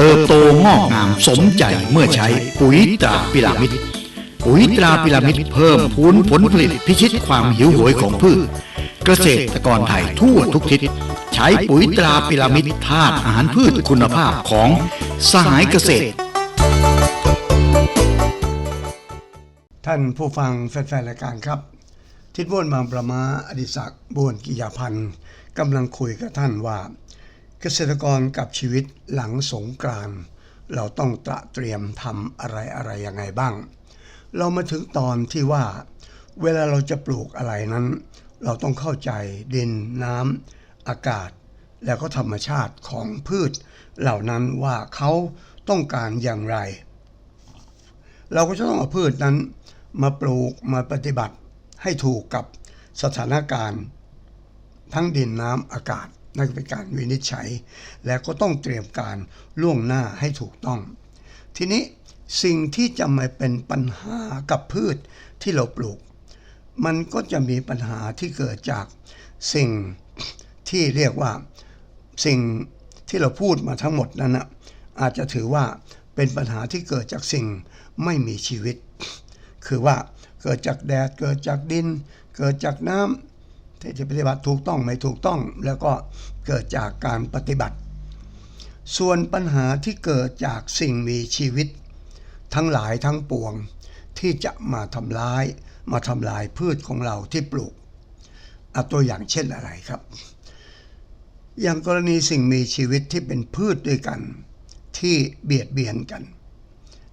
เติบโตงอกงามสมใจเมื่อใช้ปุ๋ยตราพิรามิดปุ๋ยตราพิรามิดเพิ่มพูนผลผลิตพิชิตความหิวโหยของพืช เกษตรกรไทยทั่วทุกทิศ ใช้ปุ๋ยตราพิรามิดธาตุอาหารพืชคุณภาพของสหายเกษตร ท่านผู้ฟังแฟนๆรายการครับ ทิศบ้วนบางประมาอดิศักดิ์บ้วนกิยาพันธ์กำลังคุยกับท่านว่า เกษตรกรกับชีวิตหลังสงกรานต์เราต้องตระเตรียมทำอะไรอะไรยังไงบ้าง เรามาถึงตอนที่ว่า เวลาเราจะปลูกอะไรนั้น เราต้องเข้าใจดินน้ำอากาศ แล้วก็ธรรมชาติของพืช เหล่านั้นว่าเขาต้องการอย่างไร เราก็จะต้องเอาพืชนั้น มาปลูกมาปฏิบัติให้ถูกกับสถานการณ์ ทั้งดินน้ำอากาศ นั่นเป็นการวินิจฉัย และก็ต้องเตรียมการล่วงหน้าให้ถูกต้อง ทีนี้สิ่งที่จะมาเป็นปัญหากับพืชที่เราปลูก มันก็จะมีปัญหาที่เกิดจากสิ่งที่เรียกว่าสิ่งที่เราพูดมาทั้งหมดนั้นนะอาจจะถือว่าเป็นปัญหาที่เกิดจากสิ่งไม่มีชีวิต คือว่าเกิดจากแดด เกิดจากดิน เกิดจากน้ำ ที่จะปฏิบัติถูกต้องไม่ถูกต้อง แล้วก็เกิดจากการปฏิบัติ ส่วนปัญหาที่เกิดจากสิ่งมีชีวิต ทั้งหลายทั้งปวงที่จะมาทำร้าย มาทำลายพืชของเราที่ปลูกเอาตัวอย่างเช่นอะไรครับ อย่างกรณีสิ่งมีชีวิตที่เป็นพืชด้วยกัน ที่เบียดเบียนกัน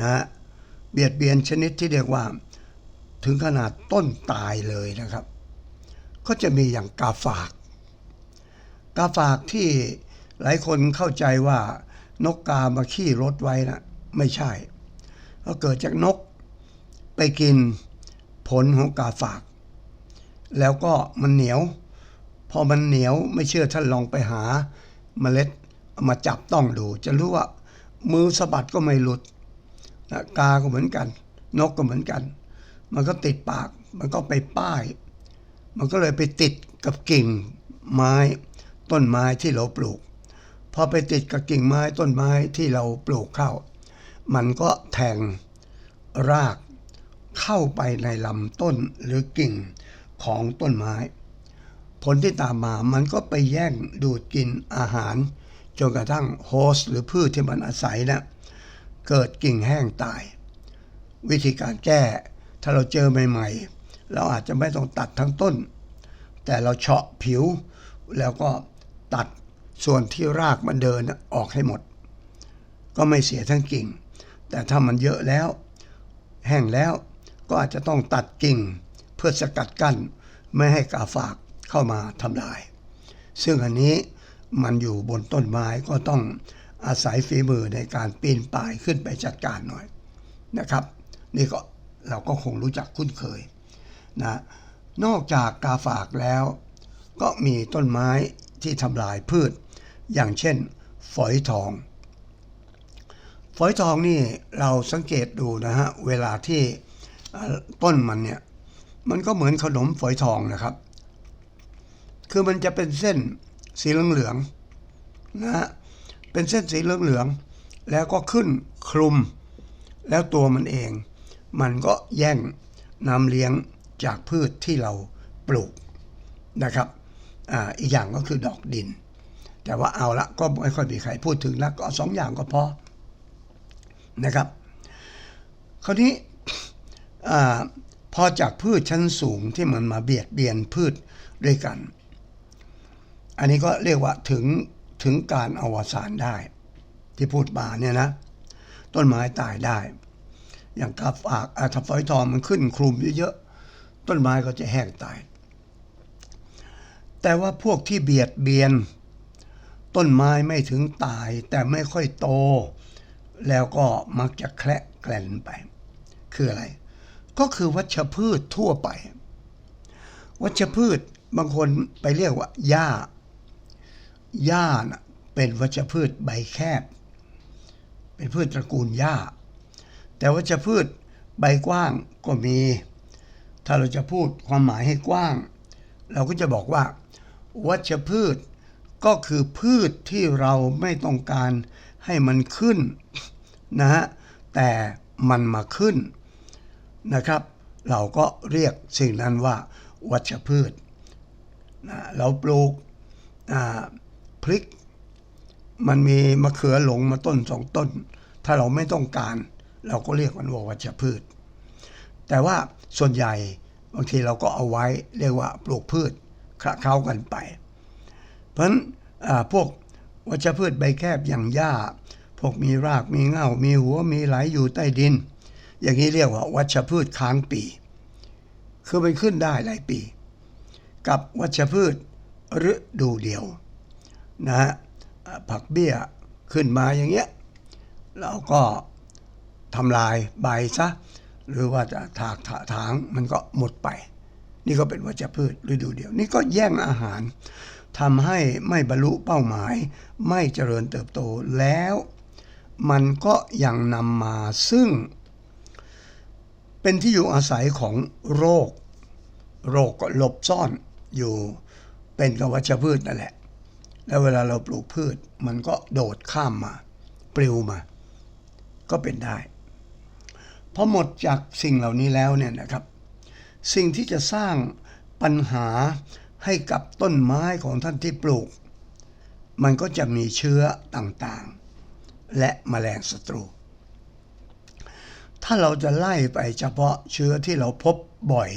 นะฮะเบียดเบียนชนิดที่เรียกว่า ถึงขนาดต้นตายเลยนะครับ ก็จะมีอย่างกาฝาก กาฝากที่หลายคนเข้าใจว่านกกามาขี้รถไว้นะไม่ใช่ ก็เกิดจากนกไปกินผลของกาฝาก แล้วก็มันเหนียว พอมันเหนียวไม่เชื่อท่านลองไปหาเมล็ดมาจับต้องดู จะรู้ว่ามือสะบัดก็ไม่หลุดนะกาก็เหมือนกัน นกก็เหมือนกัน มันก็ติดปาก มันก็ไปป้าย มันก็เลยไปติดกับกิ่งไม้ต้นไม้ที่เราปลูก พอไปติดกับกิ่งไม้ต้นไม้ที่เราปลูกเข้า มันก็แทงรากเข้าไปในลำต้นหรือกิ่งของต้นไม้ ผลที่ตามมามันก็ไปแย่งดูดกินอาหาร จนกระทั่งโฮสหรือพืชที่มันอาศัยน่ะเกิดกิ่งแห้งตาย วิธีการแก้ถ้าเราเจอใหม่ ๆ เราอาจจะไม่ต้องตัดทั้งต้น แต่เราเฉาะผิว แล้วก็ตัดส่วนที่รากมันเดินออกให้หมด ก็ไม่เสียทั้งกิ่ง แต่ถ้ามันเยอะแล้ว แห้งแล้วก็อาจจะต้องตัดกิ่ง เพื่อสกัดกั้นไม่ให้กาฝากเข้ามาทำลาย ซึ่งอันนี้มันอยู่บนต้นไม้ก็ต้องอาศัยฝีมือในการปีนป่ายขึ้นไปจัดการหน่อยนะครับ นี่ก็เราก็คงรู้จักคุ้นเคย นะนอกจากกาฝากแล้ว ก็มีต้นไม้ที่ทำลายพืช อย่างเช่น ฝอยทอง ฝอยทองนี่เราสังเกตดูนะฮะเวลาที่ต้นมันเนี่ยมันก็เหมือนขนมฝอยทองนะครับ คือมันจะเป็นเส้นสีเหลืองๆนะฮะเป็นเส้นสีเหลืองๆแล้วก็ขึ้นคลุม แล้วตัวมันเอง มันก็แย่งน้ำเลี้ยง จากพืชที่เราปลูกนะครับออีกอย่างก็คือดอกดิน แต่ว่าเอาละก็ไม่ค่อยมีใครพูดถึงแล้วก็สองอย่างก็พอนะครับ คราวนี้อพอจากพืชชั้นสูงที่มันมาเบียดเบียนพืชด้วยกัน อันนี้ก็เรียกว่าถึงถึงการอวสานได้ ที่พูดมาเนี่ยนะต้นไม้ตายได้ อย่างกาฝากอาถ้าฝอยทองมันขึ้นคลุมเยอะ ต้นไม้ก็จะแห้งตาย แต่ว่าพวกที่เบียดเบียน ต้นไม้ไม่ถึงตายแต่ไม่ค่อยโต แล้วก็มักจะแคละแกลนไป คืออะไร ก็คือวัชพืชทั่วไป วัชพืชบางคนไปเรียกว่าหญ้าหญ้านะเป็นวัชพืชใบแคบ เป็นพืชตระกูลหญ้า แต่วัชพืชใบกว้างก็มี ถ้าเราจะพูดความหมายให้กว้าง เราก็จะบอกว่า วัชพืชก็คือพืชที่เราไม่ต้องการให้มันขึ้นนะฮะแต่มันมาขึ้นนะครับ เราก็เรียกสิ่งนั้นว่า วัชพืชนะเราปลูกพริก มันมีมะเขือหลงมาต้นสองต้น ถ้าเราไม่ต้องการ เราก็เรียกมันว่าวัชพืช แต่ว่าส่วนใหญ่บางทีเราก็เอาไว้เรียกว่าปลูกพืชคละเคล้ากันไป เพราะฉะนั้นพวกวัชพืชใบแคบอย่างหญ้า พวกมีรากมีเงามีหัวมีไหลอยู่ใต้ดิน อย่างนี้เรียกว่าวัชพืชค้างปี คือมันขึ้นได้หลายปี กับวัชพืชฤดูเดียวนะฮะผักเบี้ยขึ้นมาอย่างเงี้ยเราก็ทำลายใบซะ หรือว่าจะถากถาถางมันก็หมดไป นี่ก็เป็นวัชพืชฤดูเดียว นี่ก็แย่งอาหารทำให้ไม่บรรลุเป้าหมาย ไม่เจริญเติบโตแล้ว มันก็ยังนำมาซึ่ง เป็นที่อยู่อาศัยของโรค โรคก็หลบซ่อนอยู่เป็นกัวัชพืชนั่นแหละ แล้วเวลาเราปลูกพืช มันก็โดดข้ามมา ปลิวมา ก็เป็นได้ พอหมดจากสิ่งเหล่านี้แล้วเนี่ยนะครับ สิ่งที่จะสร้างปัญหาให้กับต้นไม้ของท่านที่ปลูก มันก็จะมีเชื้อต่างๆ และแมลงศัตรู ถ้าเราจะไล่ไปเฉพาะเชื้อที่เราพบบ่อย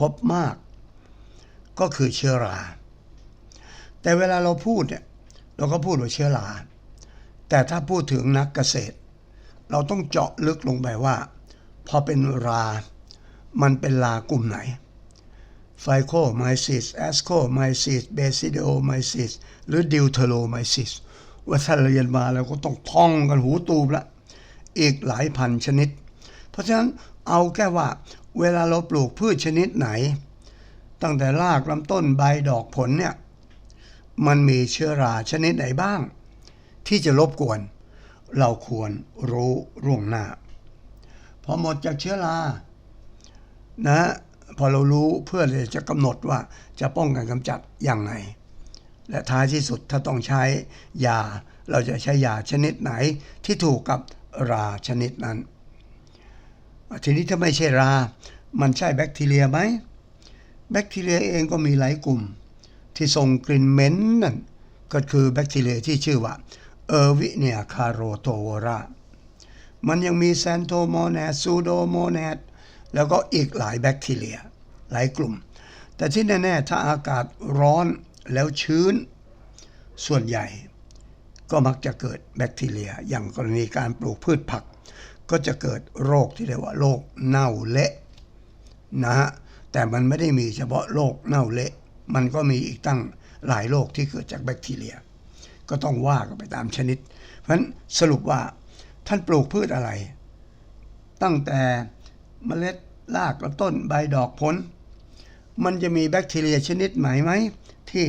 พบมาก ก็คือเชื้อรา แต่เวลาเราพูดเนี่ยเราก็พูดว่าเชื้อรา แต่ถ้าพูดถึงนักเกษตร เราต้องเจาะลึกลงไปว่า พอเป็นรา มันเป็นลากลุ่มไหนไฟโคไมซิสแอสโคไมซิสเบซิโดไมซิสหรือดิวเทโลไมซิสว่าถ้าเรียนมาแล้วก็ต้องท่องกันหูตูบละ อีกหลายพันชนิด เพราะฉะนั้นเอาแค่ว่าเวลาเราปลูกพืชชนิดไหน ตั้งแต่รากลำต้นใบดอกผลเนี่ย มันมีเชื้อราชนิดไหนบ้าง ที่จะรบกวน เราควรรู้ร่วงหน้า พอหมดจากเชื้อรานะพอเรารู้เพื่อจะกำหนดว่าจะป้องกันกำจัดอย่างไรและท้ายที่สุดถ้าต้องใช้ยา เราจะใช้ยาชนิดไหนที่ถูกกับราชนิดนั้น ทีนี้ถ้าไม่ใช่รา มันใช่แบคทีเรียไหมแบคทีเรียเองก็มีหลายกลุ่ม ที่ส่งกลิ่นเหม็นนั่นก็คือแบคทีเรียที่ชื่อว่าเออร์วิเนียคาโรโตวรา มันยังมีแซนโทโมแนดซูโดโมแนดแล้วก็อีกหลายแบคทีเรีย หลายกลุ่ม แต่ที่แน่ ๆ ถ้าอากาศร้อนแล้วชื้น ส่วนใหญ่ ก็มักจะเกิดแบคทีเรีย อย่างกรณีการปลูกพืชผัก ก็จะเกิดโรคที่เรียกว่าโรคเน่าเละนะฮะแต่มันไม่ได้มีเฉพาะโรคเน่าเละ มันก็มีอีกตั้งหลายโรคที่เกิดจากแบคทีเรีย ก็ต้องว่ากันไปตามชนิด เพราะฉะนั้นสรุปว่า ท่านปลูกพืชอะไร ตั้งแต่เมล็ดรากและต้นใบดอกผล มันจะมีแบคทีเรียชนิดไหนไหม ที่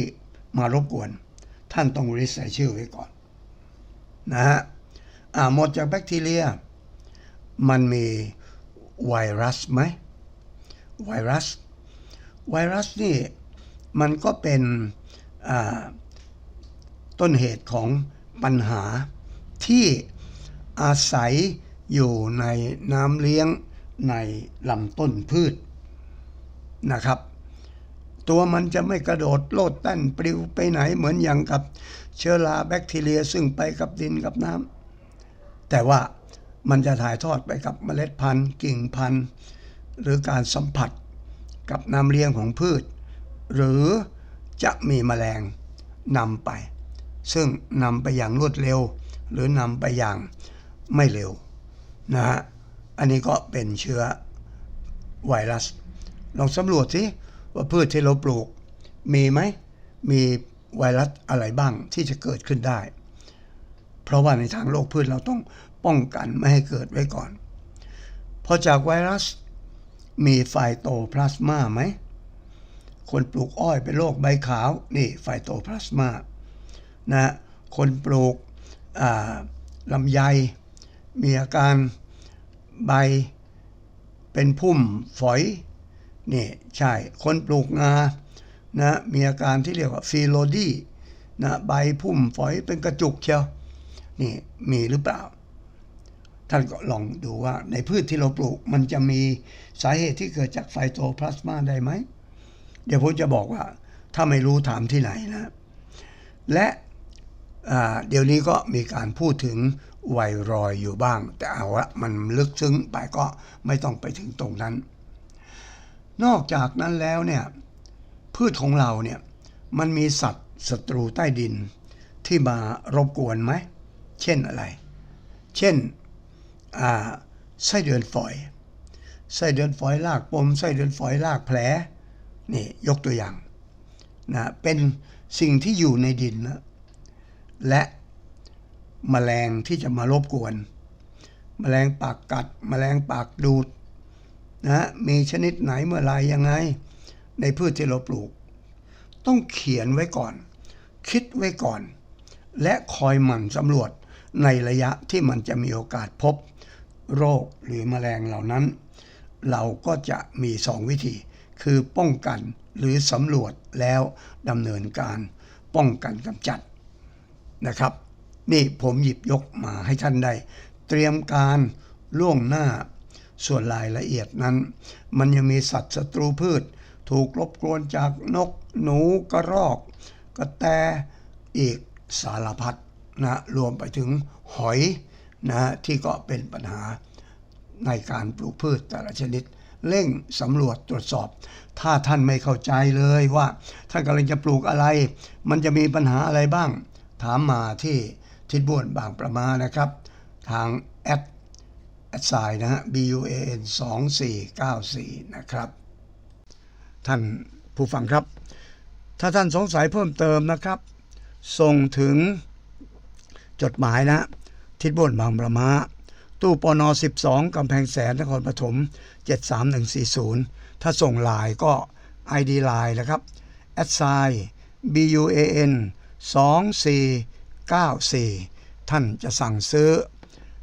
มารบกวน ท่านต้องริสใส่ชื่อไว้ก่อน นะฮะอ่าหมดจากแบคทีเรีย มันมีไวรัสไหม ไวรัส ไวรัสนี่มันก็เป็นต้นเหตุของปัญหาที่ อาศัยอยู่ในน้ำเลี้ยงในลำต้นพืชนะครับ ตัวมันจะไม่กระโดดโลดเต้นปลิวไปไหนเหมือนอย่างกับเชื้อราแบคทีเรียซึ่งไปกับดินกับน้ำแต่ว่ามันจะถ่ายทอดไปกับเมล็ดพันธุ์กิ่งพันธุ์ หรือการสัมผัสกับน้ำเลี้ยงของพืช หรือจะมีแมลงนำไป ซึ่งนำไปอย่างรวดเร็ว หรือนำไปอย่าง ไม่เร็วนะฮะ อันนี้ก็เป็นเชื้อไวรัส ลองสำรวจสิว่าพืชที่เราปลูก มีไหม มีไวรัสอะไรบ้างที่จะเกิดขึ้นได้ เพราะว่าในทางโลกพืชเราต้องป้องกันไม่ให้เกิดไว้ก่อน พอจากไวรัสมีไฟโตพลาสมาไหม คนปลูกอ้อยเป็นโรคใบขาว นี่ไฟโตพลาสมานะ คนปลูกลำไย มีอาการใบเป็นพุ่มฝอยนี่ใช่คนปลูกงานะมีอาการที่เรียกว่าฟีโลดีนะใบพุ่มฝอยเป็นกระจุกเชียวนี่มีหรือเปล่า ท่านก็ลองดูว่าในพืชที่เราปลูก มันจะมีสาเหตุที่เกิดจากไฟโตพลาสมาได้ไหม เดี๋ยวผมจะบอกว่า ถ้าไม่รู้ถามที่ไหนนะ และ เดี๋ยวนี้ก็มีการพูดถึงไวรอยอยู่บ้าง แต่เอาละมันลึกซึ้งไปก็ไม่ต้องไปถึงตรงนั้น นอกจากนั้นแล้วเนี่ยพืชของเราเนี่ยมันมีสัตว์ศัตรูใต้ดินที่มารบกวนไหม เช่นอะไร เช่นไส้เดือนฝอย ไส้เดือนฝอยลากปม ไส้เดือนฝอยลากแผล นี่ยกตัวอย่างนะ เป็นสิ่งที่อยู่ในดินนะ และมแมลงที่จะมารบกวนแมลงปากกัดแมลงปากดูดนะมีชนิดไหนเมื่อไรยังไง ในพืชที่เราปลูก ต้องเขียนไว้ก่อน คิดไว้ก่อน และคอยหมั่นสำรวจในระยะที่มันจะมีโอกาสพบ โรคหรือแมลงเหล่านั้น เราก็จะมีสองวิธี คือป้องกันหรือสำรวจแล้วดำเนินการ ป้องกันกำจัด นะครับ นี่ผมหยิบยกมาให้ท่านได้ เตรียมการล่วงหน้าส่วนรายละเอียดนั้น มันยังมีสัตว์ศัตรูพืช ถูกรบกวนจากนกหนูกระรอก กระแตอีกสารพัดนะรวมไปถึงหอยนะที่ก็เป็นปัญหาในการปลูกพืชแต่ละชนิด เร่งสำรวจตรวจสอบ ถ้าท่านไม่เข้าใจเลยว่าท่านกำลังจะปลูกอะไร มันจะมีปัญหาอะไรบ้าง ถามมาที่ทิศบ้วนบางประมานะครับ ทางแอดแอดไซน์นะฮะ B U A N 2494 นะครับ ท่านผู้ฟังครับ ถ้าท่านสงสัยเพิ่มเติมนะครับ ส่งถึงจดหมายนะ ทิศบ้วนบางประมาตู้ปน 12 กำแพงแสนนครปฐม 73140 ถ้าส่งลน์ก็ ID ไลน์นะครับ a d s i BUAN 2494 ท่านจะสั่งซื้อ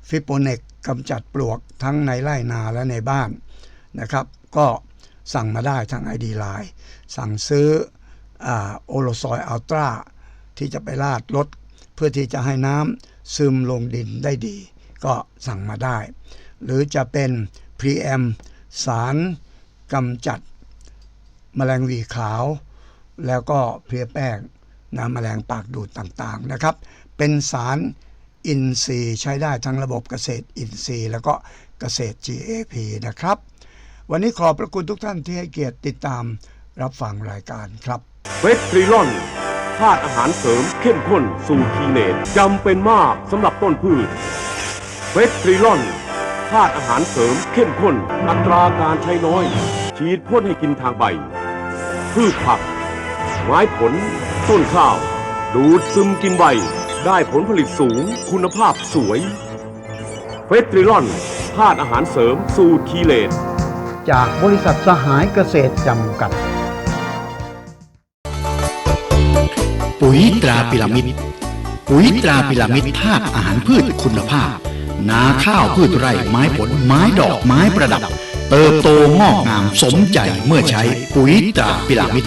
ฟิโปเนกกำจัดปลวกทั้งในไร่นาและในบ้านนะครับ ก็สั่งมาได้ทาง ID ไลน์สั่งซื้อโอโลซอยอัลตราที่จะไปลาดรถเพื่อที่จะให้น้ำซึมลงดินได้ดี ก็สั่งมาได้ หรือจะเป็นพรีแอมสารกำจัดแมลงวีขาว แล้วก็เพลียแป้ง นะแมลงปากดูดต่างๆนะครับ เป็นสารอินทรีย์ใช้ได้ทั้งระบบเกษตรอินทรีย์ แล้วก็เกษตร GAP นะครับ วันนี้ขอบพระคุณทุกท่านที่ให้เกียรติติดตามรับฟังรายการครับเวทริลอนธาตุอาหารเสริมเข้มข้นสูตรทีเนตจำเป็นมากสำหรับต้นพืชเวทริลอนธาตุอาหารเสริมเข้มข้น อัตราการใช้น้อย ฉีดพ่นให้กินทางใบ พืชผัก ไม้ผล ต้นข้าว ดูดซึมกินใบ ได้ผลผลิตสูงคุณภาพสวย เฟสตริลอนธาตุอาหารเสริมสูตรคีเลตจากบริษัทสหายเกษตรจำกัด ปุ๋ยตราพิรามิดปุ๋ยตราพิรามิดธาตุอาหารพืชคุณภาพ นาข้าวพืชไร่ไม้ผลไม้ดอกไม้ประดับ เติบโตงอกงามสมใจเมื่อใช้ปุ๋ยตราพิรามิด